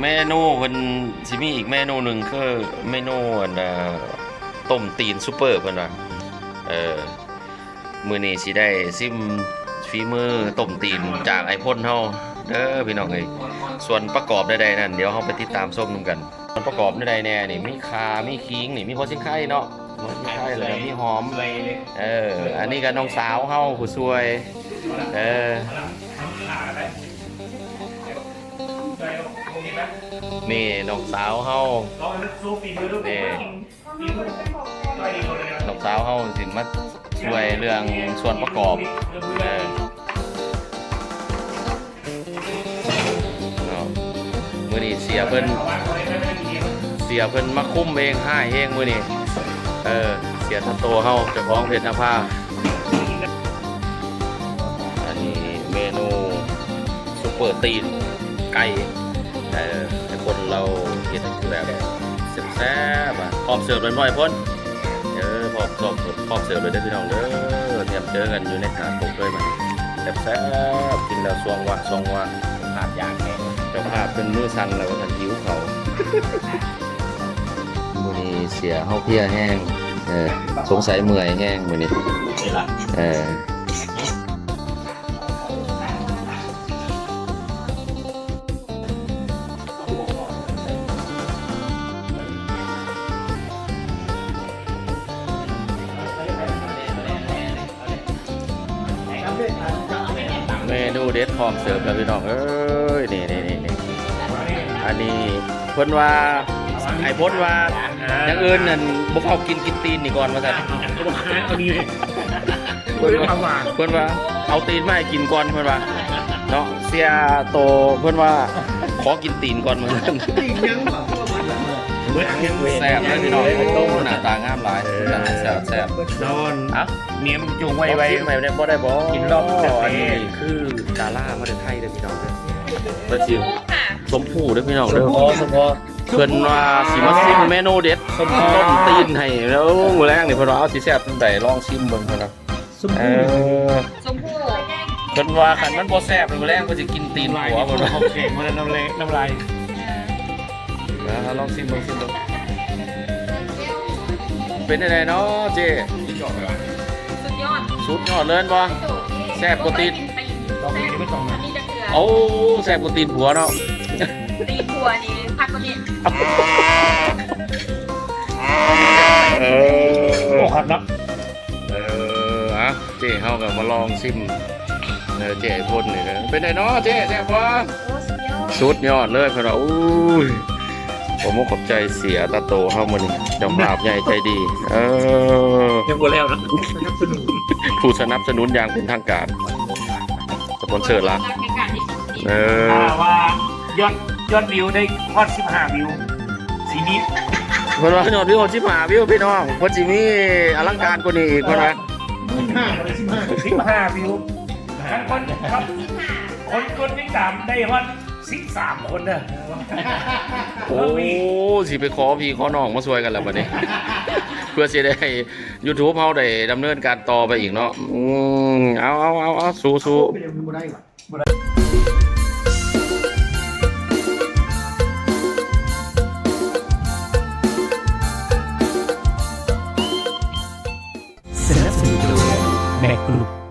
เมนูเพิ่นสิมีอีกเมนูหนึ่งคือเมนูอันต้มตีนซุปเปอร์เพิ่นว่าเออมื้อนี้สิได้ซิมฝีมือต้มตีนจากไอพ่นเฮาเด้อพี่น้องเอ้ยส่วนประกอบใดๆนั่นเดี๋ยวเฮาไปติดตามชมนำกันส่วนประกอบใดๆแน่นี่มีข่ามีขิงนี่มีหัวชิงไข่เนาะหัวชิงไข่แล้วก็มีหอมเลยเลยเอออันนี้ก็น้องสาวเฮาผู้ช่วยเออ นี้ไหมนี่น้องสาวเฮาลองซูฝีมือดูฝีมือไปดีคนเลยน้องสาวเฮาสิมาช่วยเรื่องส่วนประกอบเออเนาะมื้อนี้เสียเพิ่นเสียเพิ่นมาคุ้มเองให้เองมื้อนี้เออเสียทัตโตเฮาเจ้าของเพชรนภาอันนี้เมนูซุปเปอร์ตีนไก่เออให้คน เราเฮ็ดแบบแซ่บๆอะพร้อมเสิร์ฟเลยบ่อยพ่นเออพร้อมพร้อมพร้อมเสิร์ฟเลยเด้อพี่น้องเด้อเตรียมเจอกันอยู่ในถาดตกเลยมันแซ่บๆกินแล้วสวงวะสวงวะขาดอย่างแน่เจ้าภาพเป็นมือสั่นแล้วก็ทันหิวเขามือนี้เสียเฮาเพลียแห้งเออสงสัยเมื่อยแห้งมือนี้เออ นูเด็ดพร้อมเสิร์ฟแล้วพี่น้องเอ้ยนี่นี่นี่นี่อันนี้เพิ่นว่าไอ้พ้นว่าอย่างอื่นนั่นบ่เอากินกินตีนนี่ก่อนว่าซั่นเอาดีเลยเพิ่นว่าเพิ่นว่าเอาตีนมาให้กินก่อนเพิ่นว่าเนาะเสียโตเพิ่นว่าขอกินตีนก่อนเหมือนกันยัง เวแซ่บเลยพี่น้องโตหน้าตางามหลายแซ่บแซ่บนอนเอ้าเมียมจุงไว้ไว้ไว้ไว้ไว้ได้บ่ได้บ่กินรอบประเทศอันนี้คือดาราประเทศไทยเด้อพี่น้องเด้อเพิ่นสิสมผู้เด้อพี่น้องเด้อสมพอเพิ่นว่าสิมาซิมเมนูเด็ดต้มตีนให้แล้วมื้อแรกนี่เพิ่นว่าเอาสิแซ่บจังไดลองชิมเบิ่งเพิ่นว่าเออชมพู่เพิ่นว่าคันมันบ่แซ่บมื้อแรกเพิ่นสิกินตีนหัวเพิ่นว่าเขาเก่งมันน้ำลายน้ำลาย นะลองชิมเบิ่งชิมเบิ่งเป็นจังไดเนาะเจ๊สุดยอดสุดยอดเลยบ่แซ่บกว่าตีนลองนี้ไม่ต้องนะนี่จะเกลือโอ้แซ่บกว่าตีนหัวเนาะตีนหัวนี่พักตัวนี้เอโอ้ขัดนะเอออะเจ๊เฮาก็มาลองชิมเออเจ๊พ่นนี่นะเป็นไดเนาะเจ๊แซ่บบ่โอ้สุดยอดสุดยอดเลยเพื่อนเราอุ้ย ผมก็ขอบใจเสียตาโตเข้ามานี่เจำภาพใหญ่ใจดี เออยังบัวแล้วนะสนุกผู้สนับสนุนอย่างเป็นทางการสปอนเซอร์หลักแข่งขันที่สุดเออถ้าว่ายอดยอดวิวได้ฮอด15วิวสีนี้เพื่อนว่ายอดวิวชิมหาวิวพี่น้องเพ่นจิมีอลังการกว่านี้อีกเพื่อนว่าสิบห้าวิวทั้งคนครับคนคนที่ตามได้ฮอด สิบสามคนเนอะโอ้สิไปขอพี่ขอน้องมาช่วยกันแล้วบัดนี้ เพื่อจะได้ YouTube เฮาได้ดำเนินการต่อไปอีกเนาะอืมเอาเอาเอาเอาสู้สู้สนับสนุนโดยแม่กลุ่ม